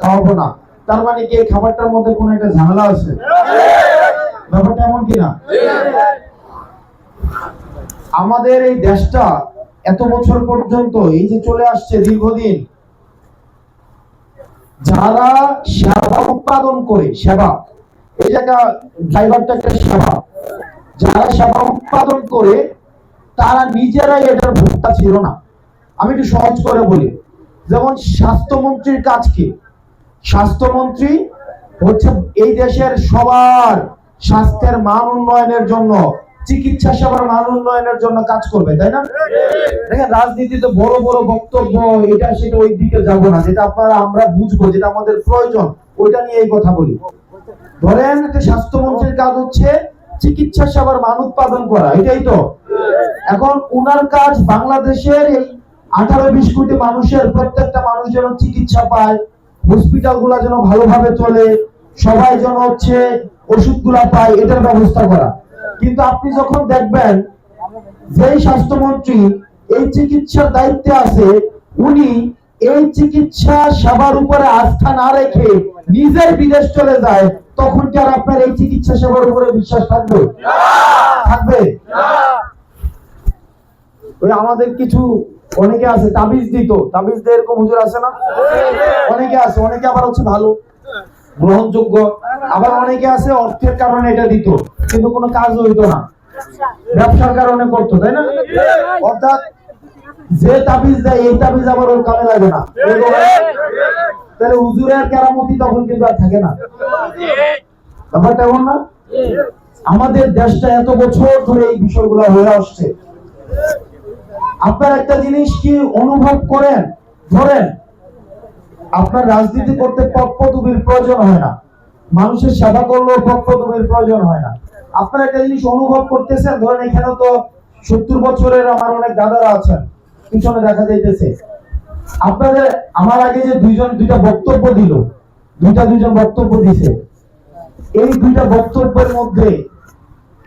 খাওয়াবো না। তার মানে কি খাবারটার মধ্যে একটা ঝামেলা আছে? ব্যাপারটা এমন আমাদের এই দেশটা এত বছর পর্যন্ত এই যে চলে আসছে দীর্ঘদিন, যারা সেবা উৎপাদন করে, সেবা, এই একটা ড্রাইভারটা একটা সেবা, যারা সেবা উৎপাদন করে, তারা নিজেরাই এটার ভোক্তা ছিল না। আমি একটু সহজ করে বলি যেমন স্বাস্থ্যমন্ত্রীর কাজ কি? স্বাস্থ্যমন্ত্রী হচ্ছে এই দেশের সবার স্বাস্থ্যের মান উন্নয়নের জন্য, চিকিৎসা সেবার মান উন্নয়নের জন্য কাজ করবে, তাই না? দেখেন, রাজনীতিতে বড় বড় বক্তব্য, এটা সেটা ওই দিকে যাব না, যেটা আপনারা, আমরা বুঝব, যেটা আমাদের প্রয়োজন, ওইটা নিয়ে এই কথা বলি। ধরেন স্বাস্থ্যমন্ত্রীর কাজ হচ্ছে চিকিৎসা সেবার মান উৎপাদন করা, এটাই তো। এখন উনার কাজ বাংলাদেশের এই আঠারো বিশ কোটি মানুষের প্রত্যেকটা মানুষ যেন চিকিৎসা পায় হসপিটালগুলা যেন ভালোভাবে চলে সবাই যেন হচ্ছে ওষুধগুলা পায় এটার ব্যবস্থা করা। কিন্তু আপনি যখন দেখবেন যেই স্বাস্থ্যমন্ত্রী এই চিকিৎসার দায়িত্বে আছে উনি এই চিকিৎসা সেবার উপরে আস্থা না রেখে নিজের বিদেশ চলে যায় তখন কি আর আপনার এই চিকিৎসা সেবার উপরে বিশ্বাস থাকবে? থাকবে? ওই আমাদের কিছু অনেকে আছে, তাবিজ দিত। তাবিজ দিয়ে এরকম হুজুর আছে না? অনেকে আছে, অনেকে আবার হচ্ছে ভালো, গ্রহণযোগ্য। আবার অনেকে আছে, অর্থের কারণে এটা দিত, কিন্তু কোনো কাজ হইতো না। ব্যবসার কারণে করতো, তাই না? অর্থাৎ যে তাবিজ দেয়, এই তাবিজ আবার ওর কামে লাগে না। তাহলে হুজুরের কেরামতি তখন কিন্তু আর থাকে না। ব্যাপারটা এমন না? আমাদের দেশটা এত বছর ধরে এই বিষয়গুলো হয়ে আসছে। আপনার একটা জিনিস কি অনুভব করেন? ধরেন, আপনার রাজনীতি করতে পদপদবীর প্রয়োজন হয় না। মানুষের সেবা করলেও পদপদবীর প্রয়োজন হয় না। আপনার একটা জিনিস অনুভব করতেছেন? ধরেন এখানে তো সত্তর বছরের আমার অনেক দাদারা আছেন। পিছনে দেখা যাইতেছে। আপনাদের, আমার আগে যে দুইজন, দুইটা বক্তব্য দিল, দুইটা দুইজন বক্তব্য দিছে। এই দুইটা বক্তব্যের মধ্যে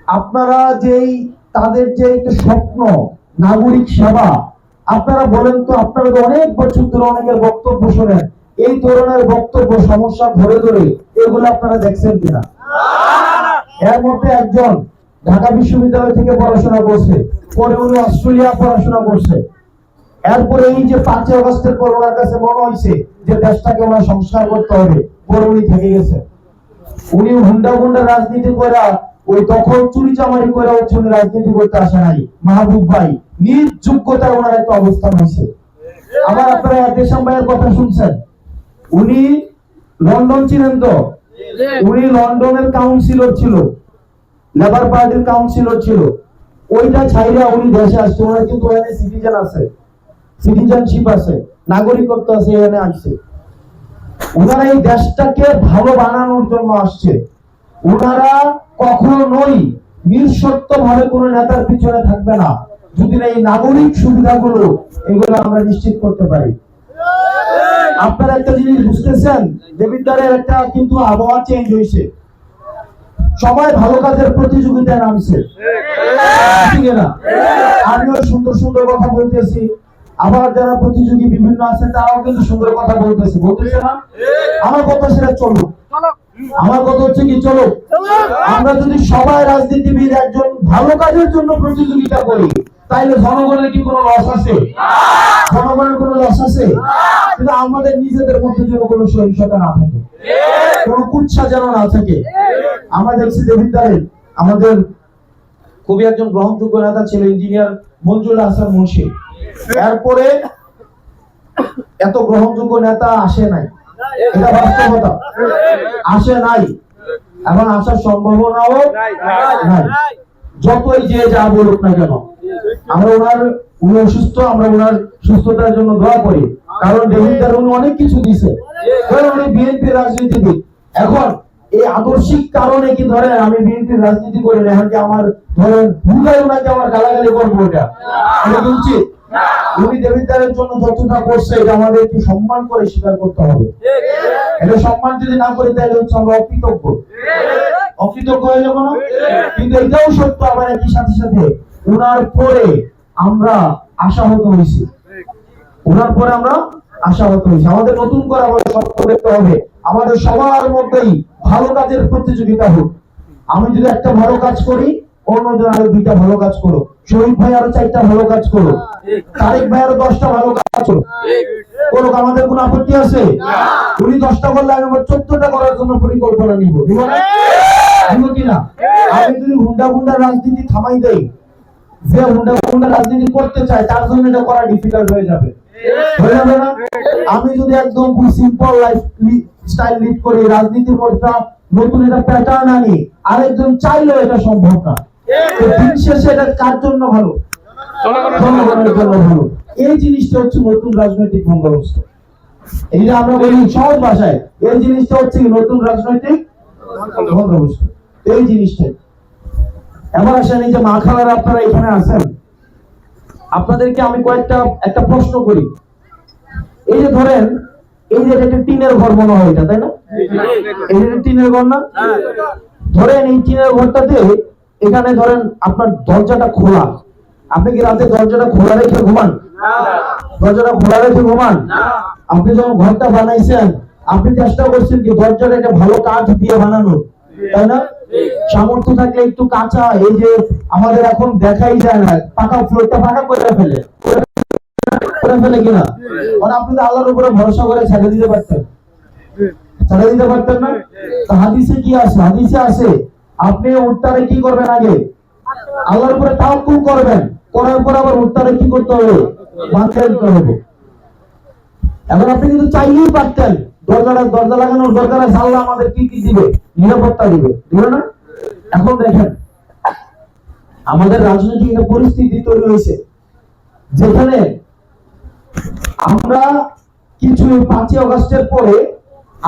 আপনারা যেই, তাদের যে একটা স্বপ্ন নাগরিক সেবা। আপনারা বলেন তো, আপনারা তো অনেক বছর ধরে অনেকের বক্তব্য শোনেন। এই ধরনের বক্তব্য, সমস্যা ধরে ধরে, এগুলো আপনারা দেখছেন কিনা? এর মধ্যে একজন ঢাকা বিশ্ববিদ্যালয় থেকে পড়াশোনা করছে, পরে উনি অস্ট্রেলিয়া পড়াশোনা করছে। এরপরে এই যে পাঁচই অগস্টের পর ওনার কাছে মনে হয়েছে যে দেশটাকে ওনার সংস্কার করতে হবে, পরে উনি থেকে গেছে উনি হুন্ডা হুন্ডা রাজনীতি করে ওই দখল চুরি চামারি করে উনি রাজনীতি করতে আসে নাই। মাহবুব ভাই, নিজ যোগ্যতার ওনার একটা অবস্থান হয়েছে। আবার আপনারা দেশাম ভাইয়ের কথা শুনছেন? উনি লন্ডন ছিলেন তো? উনি লন্ডনের কাউন্সিলর ছিল। লেবার পার্টির কাউন্সিলর ছিল। ওইটা ছাইরা উনি দেশে আসছে। ওনার কিন্তু এখানে সিটিজেন আছে। সিটিজেনশিপ আছে। নাগরিকত্ব আছে, এখানে আসছে। ওনারা এই দেশটাকে ভালো বানানোর জন্য আসছে। ওনারা কখনোই নিঃশর্ত ভাবে কোনো নেতার পিছনে থাকবে না। যদি না এই নাগরিক সুবিধাগুলো, এগুলো আমরা নিশ্চিত করতে পারি। আপনারা একটা জিনিস বুঝতেছেন? দেবিদ্বারের একটা কিন্তু আবহাওয়া চেঞ্জ হয়েছে। সবাই ভালো কাজের প্রতিযোগিতায় নামছে। আমিও সুন্দর সুন্দর কথা বলতেছি। আবার যারা প্রতিযোগী বিভিন্ন আছে, তারাও কিন্তু সুন্দর কথা বলতেছে। বলতেছে না? আমার কথা সেটা চলো আমার কথা হচ্ছে কি, চলো, আমরা যদি সবাই রাজনীতিবিদ একজন ভালো কাজের জন্য প্রতিযোগিতা করি, তাইলে জনগণের কি কোনো লস আছে? জনগণের কোনো লস আছে? কিন্তু আমাদের নিজেদের মধ্যে যেন কোনো সহিংসতা না থাকে, কোনো কুচ্ছা যেন না থাকে। আমরা দেখছি দেবিদ্বারে আমাদের খুবই একজন গ্রহণযোগ্য নেতা ছিল ইঞ্জিনিয়ার মঞ্জুর হাসান মুন্সি। এরপরে এত গ্রহণযোগ্য নেতা আসে নাই। এটা বাস্তবতা। আসে নাই। এখন আসার সম্ভাবনাও নাই। যতই যে যা বলুক না কেন আমরা ওনার উনি অসুস্থ আমরা ওনার সুস্থতার জন্য দোয়া করি। কারণ উনি অনেক কিছু দিছে উনি বিএনপি রাজনীতিবিদ। এখন এই আদর্শিক কারণে কি ধরেন আমি বিএনপির রাজনীতি করি না? এখন কি আমার ধরেন ভুলাই ওনাকে আমার গালাগালি করব ওটা উচিত? উনি জন্য যতটা করছে, এটা আমাদের একটু সম্মান করে স্বীকার করতে হবে। এটা সম্মান যদি না করি, তাহলে হচ্ছে আমরা অকৃতজ্ঞ। অকৃতজ্ঞ হয়ে যাব না? কিন্তু এটাও সত্য, আবার একই সাথে সাথে ওনার পরে আমরা আশাহত হয়েছি। ওনার পরে আমরা আশাহত হয়েছি। আমাদের নতুন করে আবার স্বপ্ন দেখতে হবে। আমাদের সবার মধ্যেই ভালো কাজের প্রতিযোগিতা হোক। আমি যদি একটা ভালো কাজ করি অন্যজন আরও দুইটা ভালো কাজ করো। শহীদ ভাই আরও চারটা ভালো কাজ করো। তারেক ভাই আরও দশটা ভালো কাজ করো। আমাদের কোনো আপত্তি আছে? উনি দশটা করলে আমি আমার চোদ্দটা করার জন্য পরিকল্পনা নিব। কিনা আমি যদি হুন্ডা হুন্ডা রাজনীতি থামাই দেই, যে হুন্ডা হুন্ডা রাজনীতি করতে চায়, তার জন্য এটা করা ডিফিকাল্ট হয়ে যাবে। আমি যদি একদম খুব সিম্পল লাইফ স্টাইল লিড করি, রাজনীতির মধ্যে নতুন একটা প্যাটার্ন আনি, আরেকজন চাইলেও এটা সম্ভব না। শেষে এটা কার জন্য ভালো? জনগণের জন্য ভালো। এই জিনিসটা হচ্ছে নতুন রাজনৈতিক বন্দোবস্ত এই আমরা বলি সহজ ভাষায় এই জিনিসটা হচ্ছে নতুন রাজনৈতিক বন্দোবস্ত এই জিনিসটাই। এবার আসেন এই যে মা খালারা আপনারা এখানে আছেন? আপনাদেরকে আমি কয়েকটা একটা প্রশ্ন করি। এই যে ধরেন এই যে একটা টিনের ঘর মনে হয় এটা তাই না? এই যে টিনের ঘর না? ধরেন এই টিনের ঘরটাতে এখানে ধরেন আপনার দরজাটা খোলা। আপনি কি রাতে দরজাটা খোলা রেখে ঘুমান? দরজাটা খোলা রেখে ঘুমান? আপনি যখন ঘরটা বানাইছেন আপনি চেষ্টা করছেন কি দরজাটা একটা ভালো কাঠ দিয়ে বানানো তাই না? সামর্থ্য থাকলে একটু কাঁচা এই যে আমাদের এখন দেখাই যায় না পাকা ফ্লোরটা পাকা করে ফেলে। করে ফেলে কিনা? মানে আপনি তো আল্লাহর উপরে ভরসা করে ছেড়ে দিতে পারতেন। ছেড়ে দিতে পারতেন না? তো হাদিসে কি আছে? হাদিসে আছে আপনি উত্তারে কি করবেন আগে? আল্লাহর উপরে তাওয়াক্কুল করবেন। করার পর আবার উত্তারে কি করতে হবে? দিতে হবে। এখন আপনি কিন্তু চাইলেই পারতেন দরজাটা দরজা লাগানোর দরকার আছে। আল্লাহ আমাদের কি কি দিবে? নিরাপত্তা দিবে। দিবে না? এখন দেখেন, আমাদের রাজনৈতিক একটা পরিস্থিতি তৈরি হয়েছে, যেখানে আমরা কিছু পাঁচই অগস্টের পরে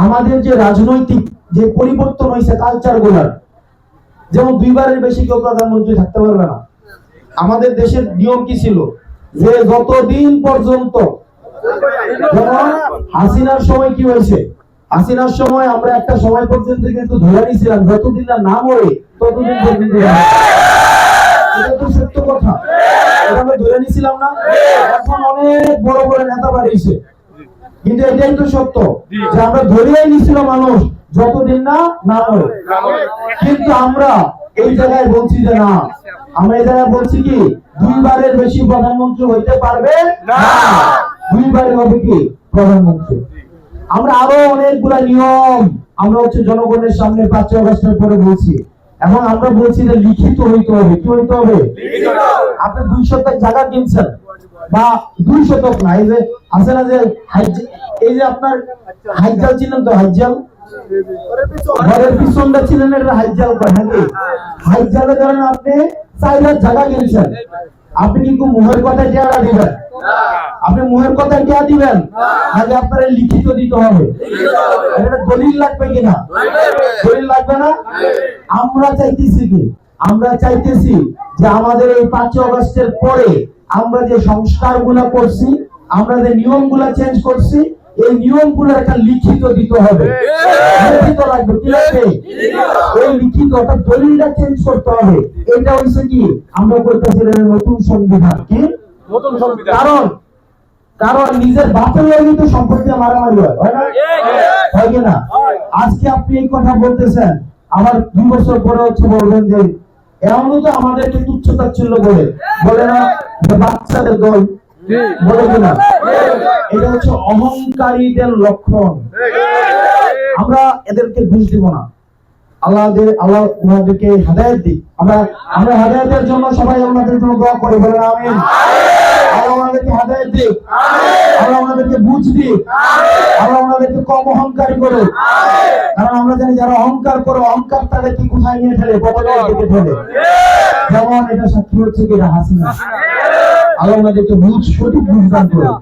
আমাদের যে রাজনৈতিক যে পরিবর্তন হয়েছে কালচারগুলার যেমন দুইবারের বেশি কেউ প্রধানমন্ত্রী থাকতে পারবে না। আমাদের দেশের নিয়ম কি ছিল? যে যতদিন পর্যন্ত হাসিনার সময় কি হয়েছে? হাসিনার সময় আমরা একটা সময় পর্যন্ত কিন্তু ধরে নিয়েছিলাম, যতদিন না না মরে, ততদিন পর্যন্ত এটা তো সত্য কথা। এটা আমরা ধরে নিয়েছিলাম না। এখন অনেক বড় বড় নেতা বাড়িয়েছে। কিন্তু এটাই তো সত্য। যে আমরা ধরেই নিছিল মানুষ যতদিন না না মরে কিন্তু আমরা এই জায়গায় বলছি যে না। আমরা এই জায়গায় বলছি কি দুইবারের বেশি প্রধানমন্ত্রী হইতে পারবে না। দুইবারে হবে কি প্রধানমন্ত্রী। আমরা আরও অনেকগুলা নিয়ম আমরা হচ্ছে জনগণের সামনে পাঁচই অগস্টের পরে বলছি। এখন আমরা বলছি যে লিখিত হইতে হবে। কি হইতে হবে? আপনি দুই শতক জায়গা কিনছেন বা দুই শতক না এই যে আছে না যে এই যে আপনার হাইজাল ছিলেন তো হাইজাল? ঘরের পিছনটা ছিলেন হাইজাল কয় নাকি? হাইজালে ধরেন আপনি চার লাখ জায়গা কিনছেন। আপনি কি খুব মুহের কথায় টেয়ারা দিবেন? আপনি মুহের টেয়া দিবেন? নাকি আপনার লিখিত দিতে হবে? এটা দলিল লাগবে কিনা? দলিল লাগবে না? আমরা চাইতেছি কি? আমরা চাইতেছি যে আমাদের এই পাঁচই অগস্টের পরে আমরা যে সংস্কারগুলা করছি আমরা যে নিয়মগুলা চেঞ্জ করছি এই নিয়মগুলো একটা লিখিত দিতে হবে। লিখিত লাগবে কি লাগবে? এই লিখিত অর্থাৎ দলিলটা চেঞ্জ করতে হবে। এটা হচ্ছে কি? আমরা নতুন সংবিধান কি? নতুন সংবিধান। কারণ কারণ নিজের বাপের লোকই তো সম্পত্তি মারামারি হয় হয় না? হয় কি না? আজকে আপনি এই কথা বলতেছেন আবার দুই বছর পরে হচ্ছে বলবেন যে এমনও তো আমাদেরকে তুচ্ছ তাচ্ছিল্য বলে। বলে না যে বাচ্চাদের দল এটা হচ্ছে অহংকারীদের লক্ষণ। আমরা এদেরকে বুঝ দিব না। আল্লাহদের আল্লাহ ওনাদেরকে হেদায়েত দিই আমরা আমরা হেদায়তের জন্য সবাই ওনাদের জন্য দোয়া করি, বলেন আমিন। আল্লাহ ওনাদেরকে হেদায়েত দিক। আল্লাহ ওনাদেরকে বুঝ দিক। আল্লাহ ওনাদেরকে কম অহংকারী করুক। কারণ আমরা জানি যারা অহংকার করে অহংকার তাদেরকে কোথায় নিয়ে ফেলে দিকে ফেলে যেমন এটা সাক্ষী হচ্ছে কি হাসিনা। আল্লাহ ওনাদেরকে বুঝ সঠিক বুঝ দান করুক।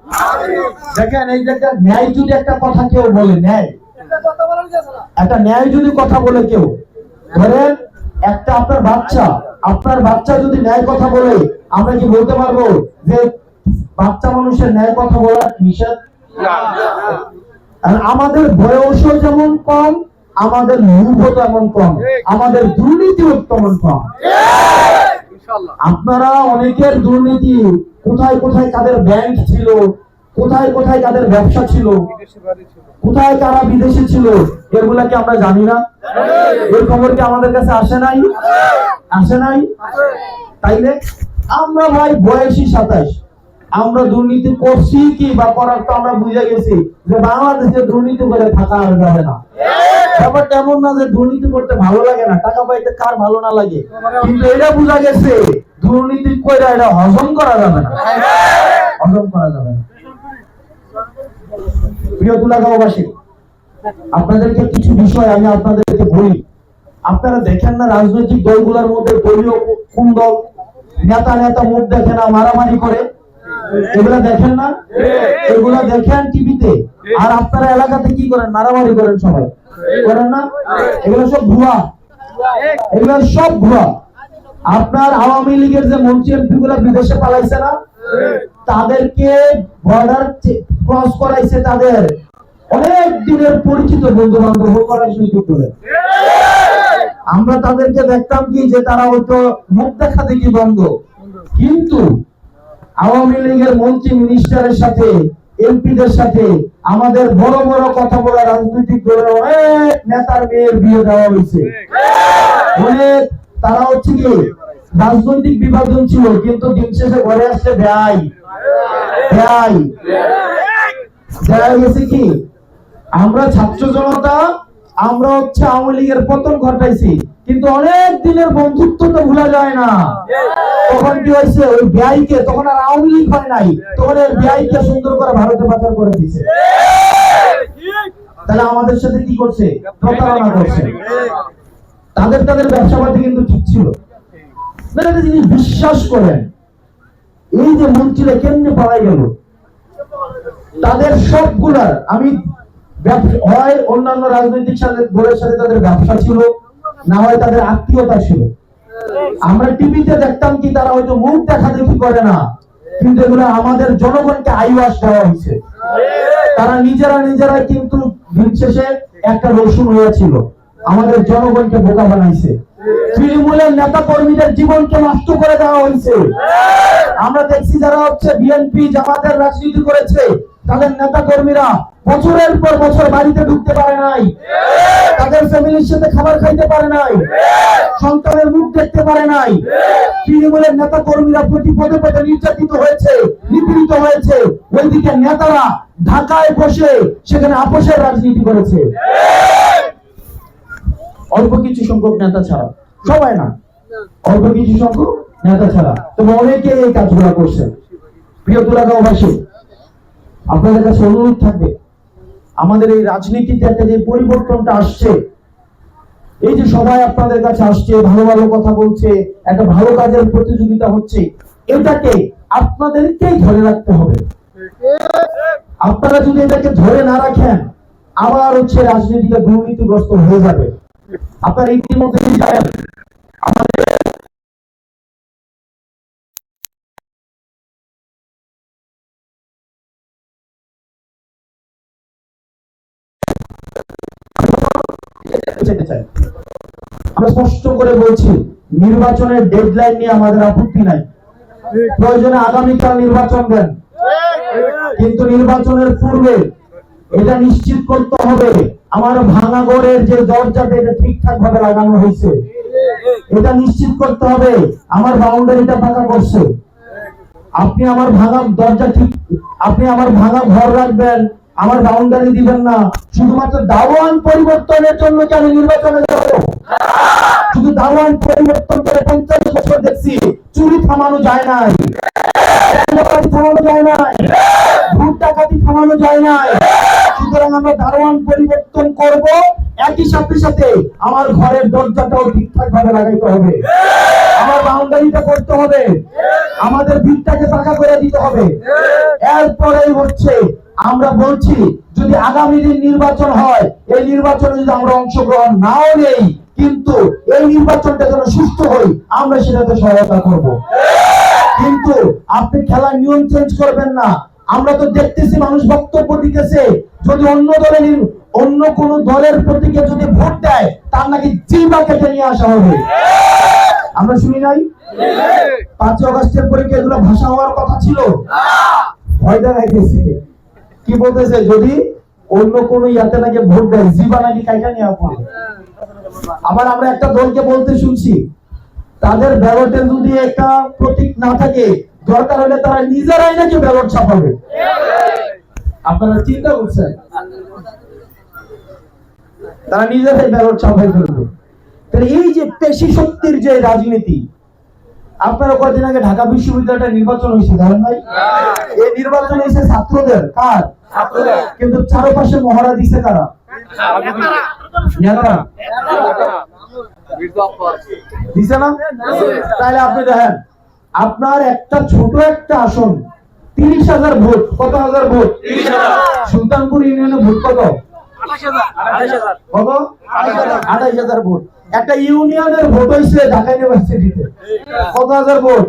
দেখেন এই ন্যায় যদি একটা কথা কেউ বলে ন্যায়। একটা ন্যায় যদি কথা বলে কেউ ধরেন একটা আপনার বাচ্চা আপনার বাচ্চা যদি ন্যায় কথা বলে আমরা কি বলতে পারব যে বাচ্চা মানুষের ন্যায় কথা বলা নিষেধ? আর আমাদের বয়সও যেমন কম আমাদের মূর্খতা এমন কম আমাদের দুর্নীতিও তেমন কম। আপনারা অনেকের দুর্নীতি কোথায় কোথায় কাদের ব্যাংক ছিল কোথায় কোথায় তাদের ব্যবসা ছিল কোথায় কারা বিদেশে ছিল এগুলা কি আমরা জানি না। এই খবর কি আমাদের কাছে আসে নাই? আসে নাই? তাইলে? আমরা ভাই বয়সী সাতাশ আমরা দুর্নীতি করছি কি বা করার তো আমরা বুঝে গেছি যে বাংলাদেশে দুর্নীতি করে থাকা আর যাবে না। ব্যাপারটা এমন না যে দুর্নীতি করতে ভালো লাগে না, টাকা পাইতে কার ভালো না লাগে। কিন্তু এটা বোঝা গেছে, দুর্নীতি করে এটা হজম করা যাবে না। হজম করা যাবে না। প্রিয় তুলাগাঁওবাসী আপনাদেরকে কিছু বিষয় আমি আপনাদেরকে বলি। আপনারা দেখেন না রাজনৈতিক দলগুলোর মধ্যে দলীয় কোন দল নেতা নেতা মুখ দেখে না, মারামারি করে। এগুলা দেখেন না? এগুলা দেখেন টিভিতে। আর আপনারা এলাকাতে কি করেন? মারামারি করেন সবাই। করেন না? এগুলো সব ভুয়া। এগুলো সব ভুয়া। আপনার আওয়ামী লীগের যে মন্ত্রী এমপি গুলা বিদেশে পালাইছে না? তাদেরকে বর্ডার ক্রস করাইছে তাদের। অনেক দিনের পরিচিত বন্ধু বান্ধব করার সুযোগ করে আমরা তাদেরকে দেখতাম কি যে তারা হয়তো মুখ দেখা দেখি বন্ধ। কিন্তু আওয়ামী লীগের মন্ত্রী মিনিস্টারের সাথে, এমপিদের সাথে আমাদের বড় বড় কথা বলা রাজনৈতিক দলের অনেক নেতার মেয়ের বিয়ে দেওয়া হয়েছে। অনেক, তারা হচ্ছে কি, রাজনৈতিক বিভাজন ছিল, কিন্তু দিন শেষে ঘরে আসছে ব্যয় ব্যয় দেখা গেছে কি, আমরা ছাত্র জনতা আমরা হচ্ছে আওয়ামী লীগের পতন ঘটাইছি কিন্তু অনেক দিনের বন্ধুত্ব তো ভুলা যায় না। তখন কি হয়েছে? ওই ব্যয়কে তখন আর আওয়ামী লীগ হয় নাই তখন ওই ব্যয়কে সুন্দর করে ভারতে পাচার করে দিছে তাহলে আমাদের সাথে কি করছে? প্রতারণা করছে। তাদের তাদের ব্যবসা পাতি কিন্তু ঠিক ছিল। না, একটা বিশ্বাস করেন এই যে মন্ত্রীরা কেমনে পালাই গেল? তাদের সবগুলার আমি হয়, অন্যান্য রাজনৈতিক দলের সাথে তাদের ব্যবসা ছিল, না হয় তাদের আত্মীয়তা ছিল। আমরা টিভিতে দেখতাম কি তারা হয়তো মুখ দেখা দেখি করে না, কিন্তু এগুলো আমাদের জনগণকে আইওয়াস দেওয়া হয়েছে। তারা নিজেরা নিজেরা কিন্তু শেষে একটা রসুন হয়েছিল। আমাদের জনগণকে বোকা বানাইছে। তৃণমূলের নেতা কর্মীদের জীবনকে নষ্ট করে দেওয়া হয়েছে। আমরা দেখছি যারা হচ্ছে বিএনপি জামাতের রাজনীতি করেছে তাদের নেতা কর্মীরা বছরের পর বছর বাড়িতে ঢুকতে পারে নাই। তাদের ফ্যামিলির সাথে খাবার খাইতে পারে নাই। সন্তানের মুখ দেখতে পারে নাই। তৃণমূলের নেতা কর্মীরা প্রতি পদে পদে নির্যাতিত হয়েছে, নিপীড়িত হয়েছে। ওইদিকে নেতারা ঢাকায় বসে সেখানে আপোষের রাজনীতি করেছে। অল্প কিছু সংখ্যক নেতা ছাড়া। সবাই না? অল্প কিছু সংখ্যক নেতা ছাড়া। তবে অনেকে এই কাজগুলো করছে। প্রিয় দুরাগাঁওবাসী আপনাদের কাছে অনুরোধ থাকবে, আমাদের এই রাজনীতিতে একটা যে পরিবর্তনটা আসছে, এই যে সবাই আপনাদের কাছে আসছে, ভালো ভালো কথা বলছে, একটা ভালো কাজের প্রতিযোগিতা হচ্ছে, এটাকে আপনাদেরকেই ধরে রাখতে হবে। আপনারা যদি এটাকে ধরে না রাখেন, আবার হচ্ছে রাজনীতিটা দুর্নীতিগ্রস্ত হয়ে যাবে। আপনারা ইতিমধ্যে আমাদের চাই আমরা স্পষ্ট করে বলছি, নির্বাচনের ডেডলাইন নিয়ে আমাদের আপত্তি নাই। প্রয়োজনে আগামীকাল নির্বাচন দেন। কিন্তু নির্বাচনের পূর্বে এটা নিশ্চিত করতে হবে, আমার যে দরজাটা এটা ঠিকঠাক ভাবে লাগানো হয়েছে। এটা নিশ্চিত করতে হবে, আমার বাউন্ডারিটা পাকা করছে। আপনি আমার ভাঙা দরজা ঠিক আপনি আমার ভাঙা ঘর রাখবেন আমার বাউন্ডারি দিবেন না। শুধুমাত্র দাওয়ান পরিবর্তনের জন্য কি আমি নির্বাচনে যাব? শুধু দাওয়ান পরিবর্তন করে পঞ্চাশ বছর দেখছি, চুরি থামানো যায় নাই। থামানো যায় নাই। ডাকাতি থামানো যায় নাই। সুতরাং আমরা দারোয়ান পরিবর্তন করব। একই সাথে সাথে আমার ঘরের দরজাটাও ঠিকঠাক ভাবে লাগাইতে হবে। আমার বাউন্ডারিটা করতে হবে। আমাদের ভিতটাকে পাকা করে দিতে হবে। এরপরেই হচ্ছে আমরা বলছি যদি আগামী দিন নির্বাচন হয় এই নির্বাচনে যদি আমরা অংশগ্রহণ নাও নেই কিন্তু এই নির্বাচনটা যেন সুস্থ হই আমরা সেটাতে সহায়তা করব। কিন্তু আপনি খেলার নিয়ম চেঞ্জ করবেন না। আমরা তো দেখতেছি মানুষ বক্তব্য দিতেছে যদি অন্য দলের অন্য কোন দলের প্রতীকে যদি ভোট দেয় তার নাকি জিম্বা কেটে নিয়ে আসা হবে। আমরা শুনি নাই? পাঁচ অগস্টের পরে কি এগুলো ভাষা হওয়ার কথা ছিল। ভয় দেখাইতেছে। কি বলতেছে? যদি অন্য কোন ইয়াতে নাকি ভোট দেয় জিবা নাকি কাইটা নেওয়া পড়ে আবার আমরা একটা দলকে বলতে শুনছি, তাদের ব্যালটে যদি একটা প্রতীক না থাকে, দরকার হলে তারা নিজেরাই নাকি ব্যালট ছাপাবে। আপনারা চিন্তা করছেন? তারা নিজেরাই ব্যালট ছাপাই ফেলবে। তাহলে এই যে পেশি শক্তির যে রাজনীতি আপনারা কয়েকদিন আগে ঢাকা বিশ্ববিদ্যালয়টা নির্বাচন হয়েছে জানেন ভাই? এই নির্বাচন হয়েছে ছাত্রদের কার? কিন্তু চারপাশে মহড়া দিছে কারা? দিছে না? তাহলে আপনি দেখেন আপনার একটা ছোট একটা আসন তিরিশ হাজার ভোট কত হাজার ভোট? সুলতানপুর ইউনিয়নে ভোট কত? কত? আঠাইশ হাজার ভোট। একটা ইউনিয়নের ভোট হয়েছে ঢাকা ইউনিভার্সিটিতে। কত হাজার ভোট?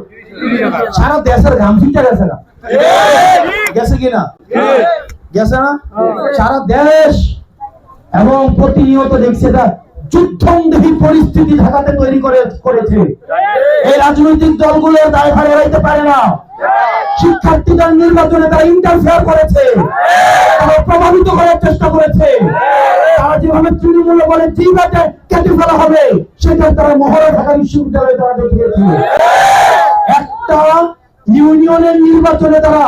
সারা দেশের ঘাম গেছে না। গেছে কিনা গেছে না? সারা দেশ এবং প্রতিনিয়ত দেখছে এটা যুদ্ধংদেহী পরিস্থিতি ঢাকাতে তৈরি করে, করেছে। এই রাজনৈতিক দলগুলো দায়ভার এড়াইতে পারে না। শিক্ষার্থীদের নির্বাচনে তারা ইন্টারফেয়ার করেছে। তারা প্রভাবিত করার চেষ্টা করেছে। তারা যেভাবে তৃণমূল বলে আছে কেটে ফেলা হবে সেটা তারা মহড়া ঢাকা বিশ্ববিদ্যালয়ে তারা দেখিয়েছে একটা ইউনিয়নের নির্বাচনে তারা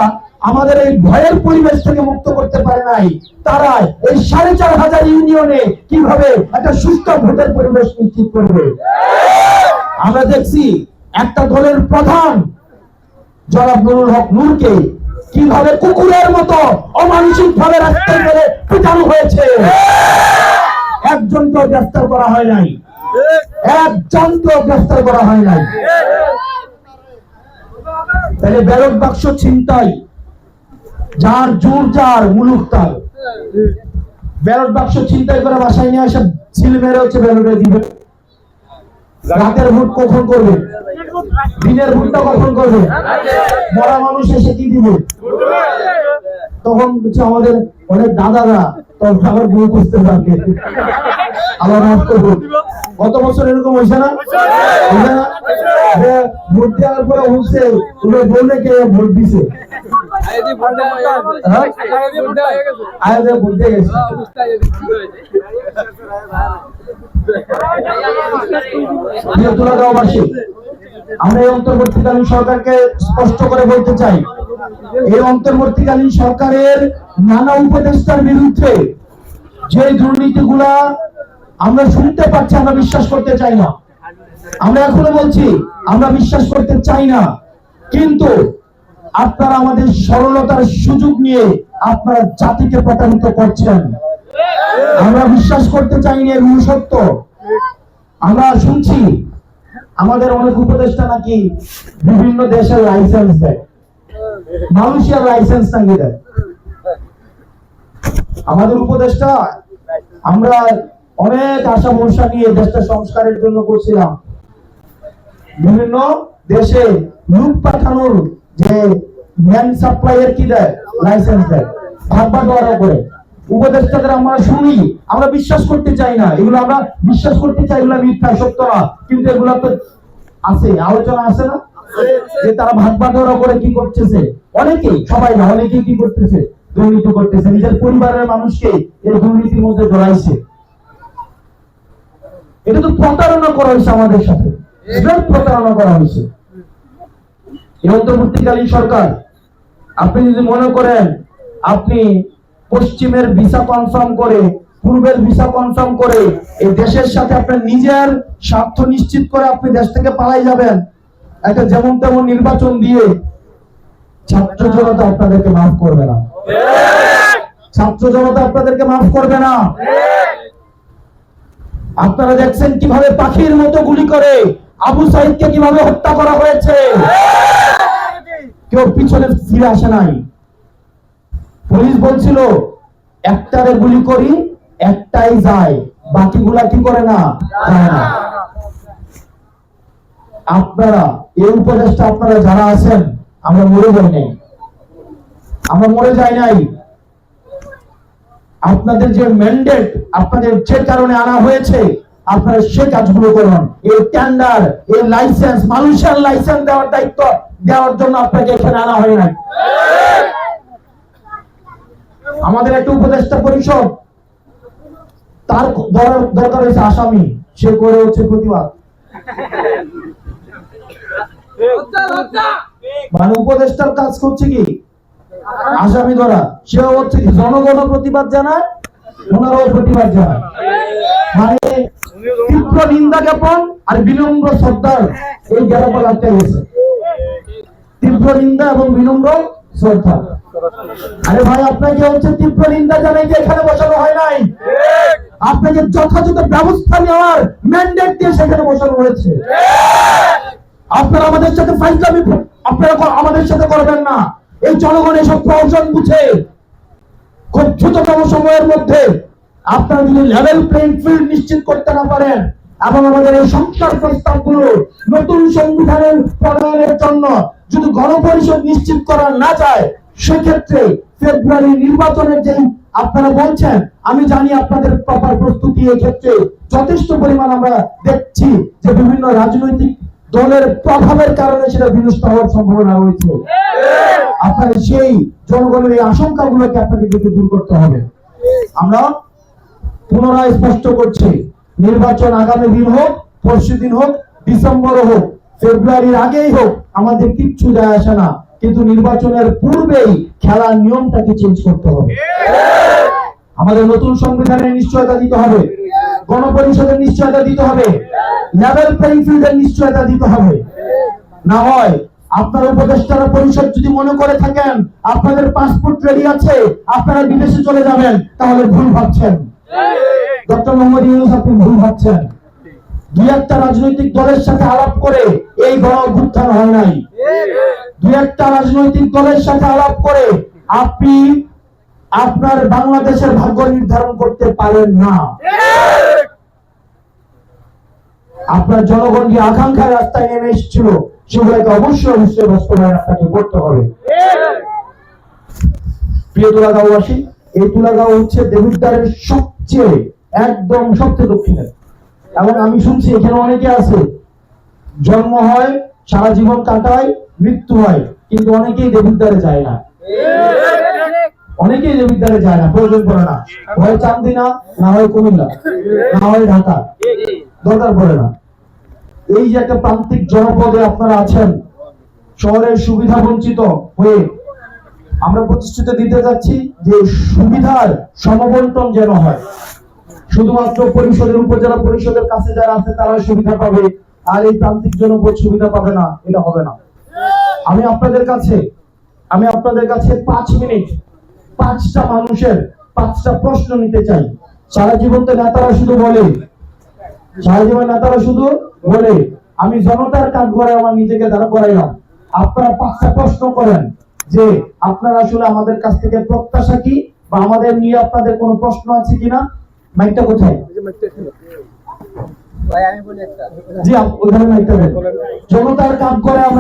আমাদের এই ভয়ের পরিবেশ থেকে মুক্ত করতে পারে নাই। তারা এই সাড়ে চার হাজার ইউনিয়নে কীভাবে একটা সুস্থ ভোটের পরিবেশ নিশ্চিত করবে? আমরা দেখছি একটা দলের প্রধান জনাব নুরুল হক নূরকে কীভাবে কুকুরের মতো অমানসিক ভাবে রাস্তায় ফেলে পিটানো হয়েছে? একজনকেও গ্রেফতার করা হয় নাই। একজনকেও গ্রেফতার করা হয় নাই। তাহলে ব্যালট বাক্স ছিনতাই যার জোর যার মুলুক তার। ব্যালট বাক্স ছিনতাই করে বাসায় নিয়ে আসে ছিল মেরে হচ্ছে ব্যালটে দিবে। রাতের ভোট কখন করবে? দিনের ভোটটা কখন করবে? মরা মানুষ এসে কি দিবে? তখন হচ্ছে আমাদের অনেক দাদারা তখন আবার বউ খুঁজতে পারবে আবার মাফ করব। গত বছর এরকম হয়েছে না? ভোট দেওয়ার পরে হচ্ছে তুমি বললে কে ভোট দিছে? হ্যাঁ? আয়াদের ভোট দিয়ে। গেছে আমরা এই অন্তর্বর্তীকালীন সরকারকে স্পষ্ট করে বলতে চাই, এই অন্তর্বর্তীকালীন সরকারের নানা উপদেষ্টার বিরুদ্ধে যে দুর্নীতিগুলা আমরা শুনতে পাচ্ছি, আমরা বিশ্বাস করতে চাই না। আমরা এখনও বলছি, আমরা বিশ্বাস করতে চাই না। কিন্তু আপনারা আমাদের সরলতার সুযোগ নিয়ে আপনারা জাতিকে প্রতারিত করছেন। আমরা বিশ্বাস করতে চাই না এগুলো সত্য। আমরা শুনছি, আমাদের অনেক উপদেষ্টা নাকি বিভিন্ন দেশের লাইসেন্স দেয়। মালয়েশিয়ার লাইসেন্স নাকি দেয়। আমাদের উপদেষ্টা, আমরা অনেক আশা ভরসা নিয়ে দেশটা সংস্কারের জন্য করছিলাম। বিভিন্ন দেশে লোক পাঠানোর যে ম্যান সাপ্লাইয়ের কি দেয়? লাইসেন্স দেয়। ভাগ বাটোয়ারা করে। উপদেষ্টাদের আমরা শুনি, আমরা বিশ্বাস করতে চাই না। এগুলো আমরা বিশ্বাস করতে চাই, এগুলো মিথ্যা, সত্য না। কিন্তু এগুলো তো আছে, আলোচনা আছে না? যে তারা ভাগ করে কি করতেছে? সবাই না কি করতেছে? দুর্নীতি করতেছে। নিজের পরিবারের মানুষকে এই দুর্নীতির মধ্যে জড়াইছে। এটা তো প্রতারণা করা হয়েছে আমাদের সাথে। প্রতারণা করা হয়েছে। এই অন্তর্বর্তীকালীন সরকার, আপনি যদি মনে করেন, আপনি পশ্চিমের ভিসা কনফার্ম করে, পূর্বের ভিসা কনফার্ম করে, এই দেশের সাথে আপনার নিজের স্বার্থ নিশ্চিত করে আপনি দেশ থেকে পালাই যাবেন। একটা যেমন তেমন নির্বাচন দিয়ে ছাত্র জনতা আপনাদেরকে মাফ করবে না। ছাত্র জনতা আপনাদেরকে মাফ করবে না। আপনারা দেখছেন কীভাবে পাখির মতো গুলি করে আবু সাইদকে কীভাবে হত্যা করা হয়েছে? কেউ পিছনে ফিরে আসে নাই। পুলিশ বলছিল, একটারে গুলি করি, একটাই যায়, বাকিগুলা কি করে না আপনারা, এই উপদেশটা আপনারা যারা আছেন, আমরা মরে যাই নাই। আমরা মরে যাই নাই। আপনাদের যে ম্যান্ডেট আপনাদের যে কারণে আনা হয়েছে, আপনারা সে কাজগুলো করুন। এই টেন্ডার এই লাইসেন্স মানুষের লাইসেন্স দেওয়ার দায়িত্ব দেওয়ার জন্য আপনাকে এখানে আনা হয় নাই। আমাদের একটা উপদেষ্টা পরিষদ, তার দরকার হয়েছে আসামি। সে করে হচ্ছে প্রতিবাদ। মানে উপদেষ্টার কাজ করছে কি? আসামি ধরা। সে হচ্ছে কি জনগণ প্রতিবাদ জানায়, ওনারাও প্রতিবাদ জানায়। মানে তীব্র নিন্দা জ্ঞাপন আর বিনম্র শ্রদ্ধার এই জ্ঞাপন আটকে গেছে তীব্র নিন্দা এবং বিনম্র শ্রদ্ধা। আরে ভাই আপনাকে হচ্ছে তীব্র নিন্দা জানাই যে এখানে বসানো হয় নাই। আপনাকে যথাযথ ব্যবস্থা নেওয়ার ম্যান্ডেট দিয়ে সেখানে বসানো হয়েছে। আপনারা আমাদের সাথে ফাইজলামি আপনারা আমাদের সাথে করবেন না। এই জনগণ এসব প্রয়োজন বুঝে খুব দ্রুততম সময়ের মধ্যে আপনারা যদি লেভেল প্লেইং ফিল্ড নিশ্চিত করতে না পারেন এবং আমাদের এই সংস্কার প্রস্তাবগুলো নতুন সংবিধানের প্রণয়নের জন্য যদি গণপরিষদ নিশ্চিত করা না যায়, সেক্ষেত্রে ফেব্রুয়ারি নির্বাচনের যে আপনারা বলছেন, আমি জানি আপনাদের প্রপার প্রস্তুতি ক্ষেত্রে যথেষ্ট পরিমাণ আমরা দেখছি যে বিভিন্ন রাজনৈতিক দলের প্রভাবের কারণে সেটা বিনষ্ট হওয়ার সম্ভাবনা রয়েছে। আপনাদের সেই জনগণের এই আশঙ্কাগুলোকে আপনাকে কিন্তু দূর করতে হবে। আমরা পুনরায় স্পষ্ট করছি, নির্বাচন আগামী দিন হোক, পরশু দিন হোক ডিসেম্বর হোক ফেব্রুয়ারির আগেই হোক আমাদের কিচ্ছু যায় আসে না। কিন্তু নির্বাচনের পূর্বেই খেলার নিয়মটাকে চেঞ্জ করতে হবে। আমাদের নতুন সংবিধানের নিশ্চয়তা দিতে হবে। গণপরিষদের নিশ্চয়তা দিতে হবে। লেভেল প্লেইং ফিল্ডের নিশ্চয়তা দিতে হবে। না হয় আপনার উপদেষ্টারা পরিষদ যদি মনে করে থাকেন আপনাদের পাসপোর্ট রেডি আছে আপনারা বিদেশে চলে যাবেন তাহলে ভুল ভাবছেন। ডক্টর মোহাম্মদ ইউনুস আপনি ভুল ভাবছেন। দুই একটা রাজনৈতিক দলের সাথে আলাপ করে এই গণ অভ্যুত্থান হয় নাই। দুই একটা রাজনৈতিক দলের সাথে আলাপ করে আপনি আপনার বাংলাদেশের ভাগ্য নির্ধারণ করতে পারেন না। আপনার জনগণ যে আকাঙ্ক্ষার রাস্তায় নেমে এসেছিল? সেগুলোকে অবশ্যই অবশ্যই বাস্তবায়ন আপনাকে করতে হবে। প্রিয় তুলাগাঁওবাসী, এই তুলাগাঁও হচ্ছে দেবুদ্দারের সবচেয়ে, একদম সবচেয়ে দক্ষিণে এবং আমি শুনছি এখানে অনেকে আছে, জন্ম হয়, সারা জীবন কাটায়, মৃত্যু হয়, কিন্তু অনেকেই দেবুদ্দারে যায় না। অনেকেই দেবিদ্বারে যায় না, প্রয়োজন পড়ে না। হয় চান্দিনা না হয় কুমিল্লা, না হয় ঢাকা, দরকার পড়ে না। এই যে একটা প্রান্তিক জনপদে আপনারা আছেন, শহরের সুবিধা বঞ্চিত হয়ে আমরা প্রতিশ্রুতি দিতে যাচ্ছি যে সুবিধার সমবন্টন যেন হয়। শুধুমাত্র পরিষদের উপজেলা পরিষদের কাছে যারা আছে তারা সুবিধা পাবে। আর এই প্রান্তিক জনপদ সুবিধা পাবে না, এটা হবে না। আমি আপনাদের কাছে, আমি আপনাদের কাছে পাঁচ মিনিট, পাঁচটা মানুষের পাঁচটা প্রশ্ন নিতে চাই। সারা জীবন তো নেতারা শুধু বলে। সারা জীবন নেতারা শুধু বলে। আমি জনতার কাঠ করে আমার নিজেকে দাঁড়া করাইলাম। আপনারা পাঁচটা প্রশ্ন করেন যে, আপনারা আসলে আমাদের কাছ থেকে প্রত্যাশা কি? বা আমাদের নিয়ে আপনাদের কোনো প্রশ্ন আছে কিনা? মাইকটা কোথায়? ভাই আমি বলি একটা। জি ওইখানে মাইকটা দেন। জনতার কাজ করে আমরা